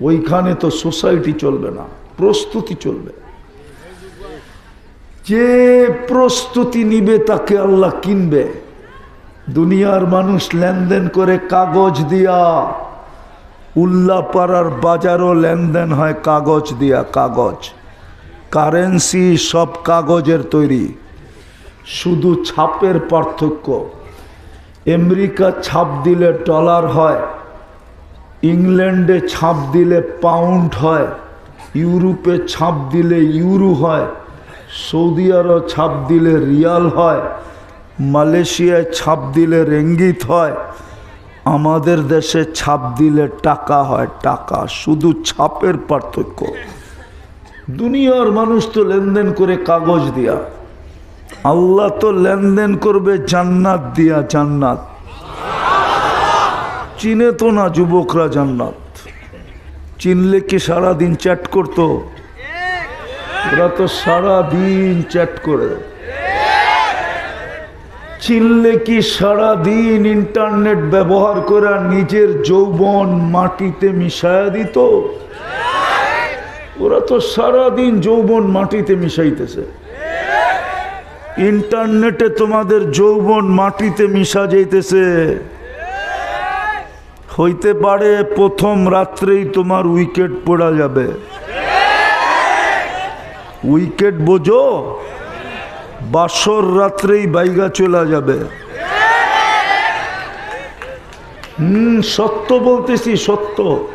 ওইখানে তো সোসাইটি চলবে না, প্রস্তুতি চলবে। যে প্রস্তুতি নিবে তাকে আল্লাহ কিনবে। দুনিয়ার মানুষ লেনদেন করে কাগজ দিয়া, উল্লাপাড়ার বাজারও লেনদেন হয় কাগজ দিয়া, কাগজ। কারেন্সি সব কাগজের তৈরি। শুধু ছাপের পার্থক্য, আমেরিকা ছাপ দিলে ডলার হয় ইংল্যান্ডে ছাপ দিলে পাউন্ড হয়, ইউরোপে ছাপ দিলে ইউরো হয়, সৌদি আরব ছাপ দিলে রিয়াল হয়, মালয়েশিয়ায় ছাপ দিলে রেঙ্গিত হয়, আমাদের দেশে ছাপ দিলে টাকা হয় টাকা, শুধু ছাপের পার্থক্য। দুনিয়ার মানুষ তো লেনদেন করে কাগজ দিয়া, আল্লাহ তো লেনদেন করবে জান্নাত দিয়া জান্নাত। চিনে তো না যুবকরা জান্নাত। চিনলে কি সারাদিন চ্যাট করতো? ওরা তো সারাদিন চ্যাট করে। চিনলে কি সারাদিন ইন্টারনেট ব্যবহার করে নিজের যৌবন মাটিতে মিশায়া দিত? ওরা তো সারাদিন যৌবন মাটিতে মিশাইতেছে। ইন্টারনেটে তোমাদের যৌবন মাটিতে মিশা যাইতেছে। হইতে পারে, প্রথম রাত্রেই তোমার উইকেট পড়া যাবে। উইকেট বোঝো, বাসর রাত্রেই বাইগা চলা যাবে। হুম, সত্য বলতেছি, সত্য।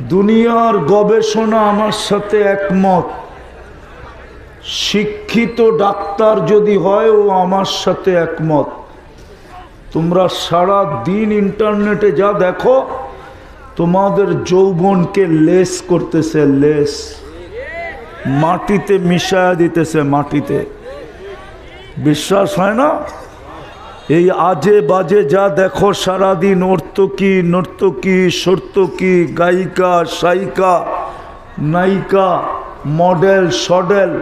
দুনিয়ার গবেষণা আমার সাথে একমত। শিক্ষিত ডাক্তার যদি হয়, ও আমার সাথে একমত। তোমরা সারা দিন ইন্টারনেটে যা দেখো, তোমাদের যৌবনকে লেস করতেছে, লেস। মাটিতে মিশায়া দিতেছে মাটিতে। বিশ্বাস হয় না? এই আজে বাজে যা দেখো সারাদিন নর্তকী নর্তকী সর্তকী গায়িকা সায়িকা নায়িকা, মডেল, সডেল,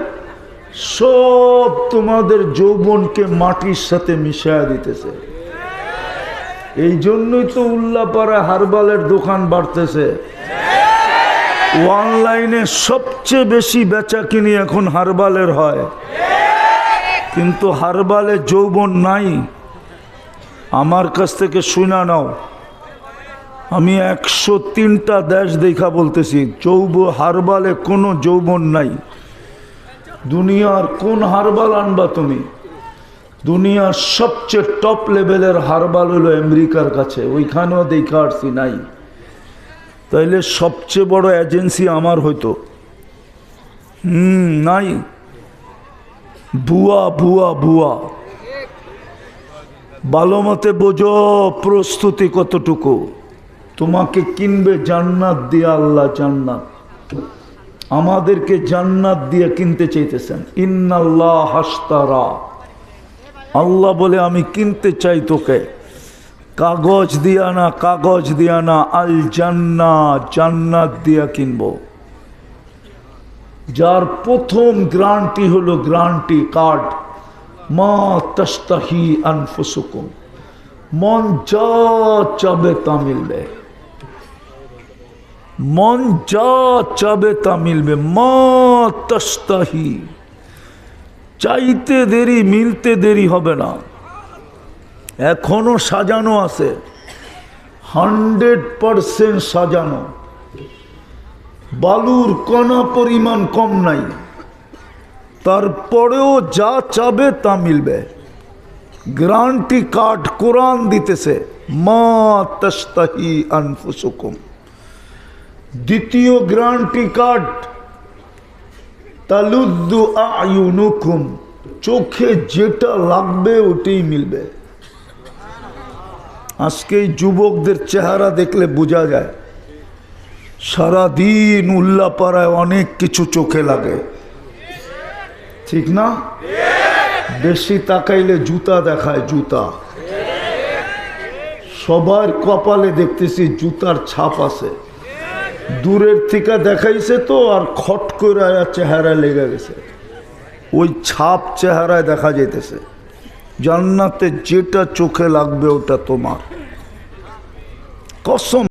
সব তোমাদের যৌবনকে মাটির সাথে মিশায়া দিতেছে। এই জন্যই তো উল্লাপাড়া হারবালের দোকান বাড়তেছে। অনলাইনে সবচেয়ে বেশি বেচা কিনি এখন হারবালের হয়। কিন্তু হারবালে যৌবন নাই। আমার কাছ থেকে শুনা নাও। আমি একশো তিনটা দেশ দেখা বলতেছি। যৌব হারবালে কোনো যৌবন নাই। দুনিয়ার কোন হারবাল আনবা তুমি? দুনিয়ার সবচেয়ে টপ লেভেলের হারবাল হলো আমেরিকার কাছে। ওইখানেও দেখা আসছি নাই। তাইলে সবচেয়ে বড় এজেন্সি আমার হইতো। হুম, নাই। ভুয়া ভুয়া ভুয়া। ভালো মতে বোঝো প্রস্তুতি কতটুকু। তোমাকে কিনবে জান্নাত দিয়ে আল্লাহ জান্নাত। আমাদেরকে জান্নাত দিয়ে কিনতে চাইতেছেন। ইন্নাল্লাহ হাস্তারা। আল্লাহ বলে, আমি কিনতে চাই তোকে। কাগজ দিয়া না, কাগজ দিয়া না আল জান্না জান্নাত দিয়া কিনবো। যার প্রথম গ্রান্টি হলো গ্রান্টি কার্ড, মা তস্তাহি আনফুসুকুম। মন যা চাবে তা মিলবে। মন যা চাবে তা মিলবে। মা তস্তাহি চাইতে দেরি, মিলতে দেরি হবে না। এখনও সাজানো আছে। হান্ড্রেড পারসেন্ট সাজানো। বালুর কণা পরিমাণ কম নাই। তারপরেও যা চাবে তা মিলবে। গ্রান্টি কার্ড কোরআন দিতেছে, মা তস্তাহি আনফুসুকুম। দ্বিতীয় গ্রান্টি কার্ড তালুদ্দু আয়ুনুকুম, চোখে যেটা লাগবে ওটাই মিলবে। আজকে যুবকদের চেহারা দেখলে বোঝা যায়, সারাদিন উল্লাপাড়ায় অনেক কিছু চোখে লাগে। ঠিক না? বেশি তাকাইলে জুতা দেখায় জুতা। সবার কপালে দেখতেছি জুতার ছাপ আছে। দূরের থেকে দেখাইছে তো, আর খট করে চেহারা লেগে গেছে। ওই ছাপ চেহারায় দেখা যেতেছে জান্নাতে যেটা চোখে লাগবে ওটা তোমার। কসম।